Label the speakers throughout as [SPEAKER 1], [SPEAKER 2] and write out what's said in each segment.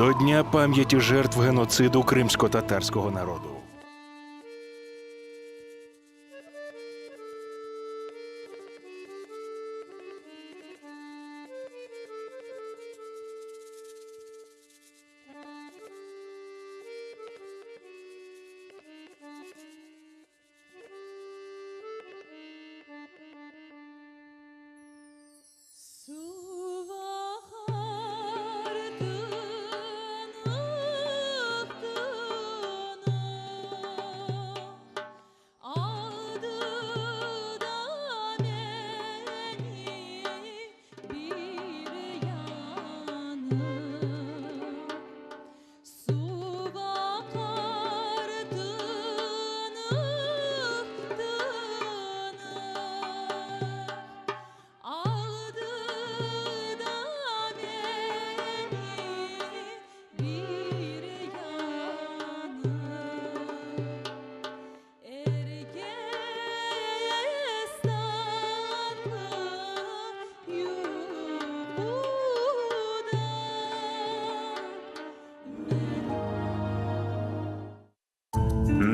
[SPEAKER 1] до Дня пам'яті жертв геноциду кримсько-татарського народу.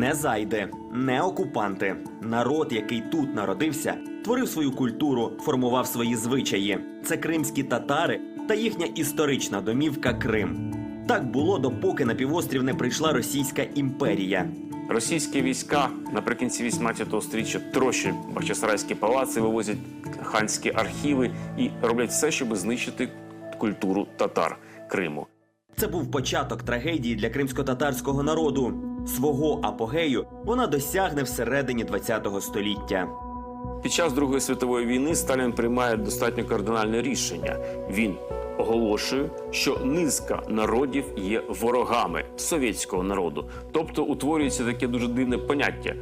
[SPEAKER 2] Не зайди, не окупанти. Народ, який тут народився, творив свою культуру, формував свої звичаї. Це кримські татари та їхня історична домівка Крим. Так було допоки на півострів не прийшла Російська імперія.
[SPEAKER 3] Російські війська наприкінці 18 століття трощать Бахчисарайські палаци, вивозять ханські архіви і роблять все, щоб знищити культуру татар Криму.
[SPEAKER 2] Це був початок трагедії для кримсько-татарського народу. Свого апогею вона досягне всередині ХХ століття.
[SPEAKER 3] Під час Другої світової війни Сталін приймає достатньо кардинальне рішення. Він оголошує, що низка народів є ворогами совєтського народу. Тобто утворюється таке дуже дивне поняття: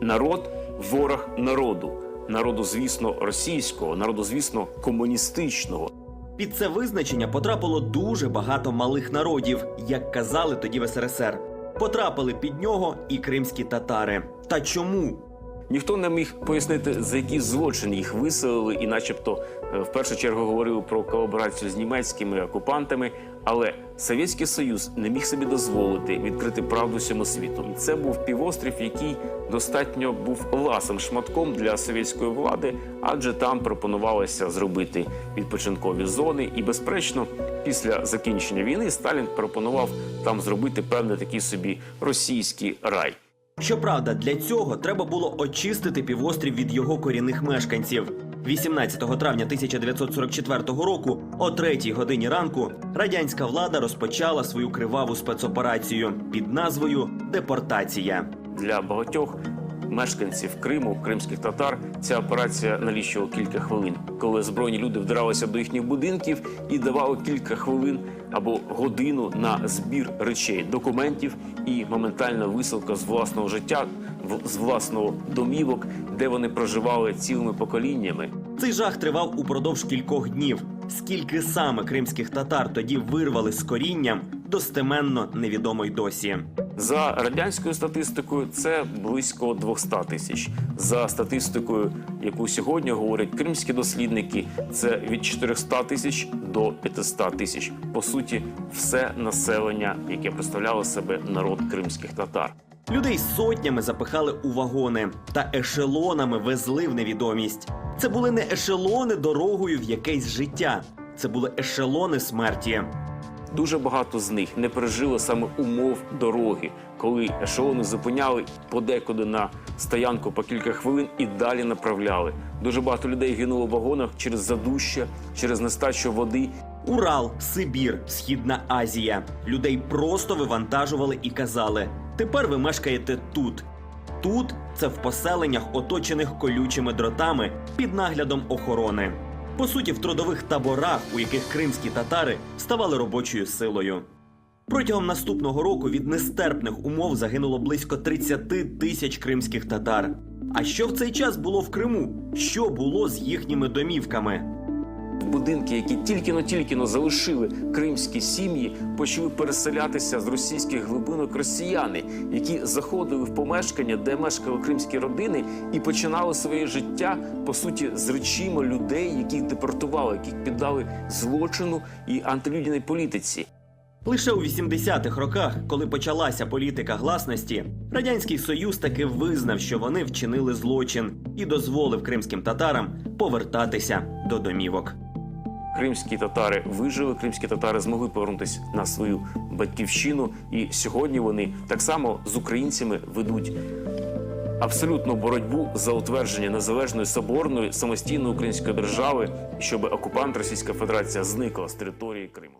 [SPEAKER 3] народ ворог народу. Народу, звісно, російського, народу, звісно, комуністичного.
[SPEAKER 2] Під це визначення потрапило дуже багато малих народів, як казали тоді в СРСР. Потрапили під нього і кримські татари. Та чому?
[SPEAKER 3] Ніхто не міг пояснити, за які злочини їх виселили, і, начебто, е, в першу чергу говорили про колаборацію з німецькими окупантами. Але Совєтський Союз не міг собі дозволити відкрити правду всьому світу. Це був півострів, який достатньо був ласим шматком для совєтської влади, адже там пропонувалося зробити відпочинкові зони. І, безперечно, після закінчення війни Сталін пропонував там зробити певний такий собі російський рай.
[SPEAKER 2] Щоправда, для цього треба було очистити півострів від його корінних мешканців. 18 травня 1944 року, о 3 годині ранку, радянська влада розпочала свою криваву спецоперацію під назвою Депортація.
[SPEAKER 3] для багатьох мешканців Криму, кримських татар, ця операція налічувала кілька хвилин, коли збройні люди вдиралися до їхніх будинків і давали кілька хвилин або годину на збір речей, документів і моментальна висилка з власного життя, з власного домівок, де вони проживали цілими поколіннями.
[SPEAKER 2] Цей жах тривав упродовж кількох днів. Скільки саме кримських татар тоді вирвали з корінням, достеменно невідомо й досі.
[SPEAKER 3] За радянською статистикою це близько 200 тисяч. За статистикою, яку сьогодні говорять кримські дослідники, це від 400 тисяч до 500 тисяч. По суті, все населення, яке представляло себе народ кримських татар.
[SPEAKER 2] Людей сотнями запихали у вагони та ешелонами везли в невідомість. Це були не ешелони дорогою в якесь життя. Це були ешелони смерті.
[SPEAKER 3] Дуже багато з них не пережило саме умов дороги, коли ешелони зупиняли подекуди на стоянку по кілька хвилин і далі направляли. Дуже багато людей гинуло в вагонах через задуща, через нестачу води
[SPEAKER 2] Урал, Сибір, Східна Азія. Людей просто вивантажували і казали: тепер ви мешкаєте тут. Тут це в поселеннях, оточених колючими дротами під наглядом охорони. По суті, в трудових таборах, у яких кримські татари ставали робочою силою. Протягом наступного року від нестерпних умов загинуло близько 30 тисяч кримських татар. А що в цей час було в Криму? Що було з їхніми домівками?
[SPEAKER 3] Будинки, які тільки-но тільки-но залишили кримські сім'ї, почали переселятися з російських глибинок росіяни, які заходили в помешкання, де мешкали кримські родини, і починали своє життя по суті з речима людей, яких депортували, яких піддали злочину і антилюдяній політиці.
[SPEAKER 2] Лише у 80-х роках, коли почалася політика гласності, радянський союз таки визнав, що вони вчинили злочин і дозволив кримським татарам повертатися до домівок.
[SPEAKER 3] Кримські татари вижили, кримські татари змогли повернутися на свою батьківщину, і сьогодні вони так само з українцями ведуть абсолютну боротьбу за утвердження незалежної соборної самостійної української держави, щоб окупант Російська Федерація зникла з території Криму.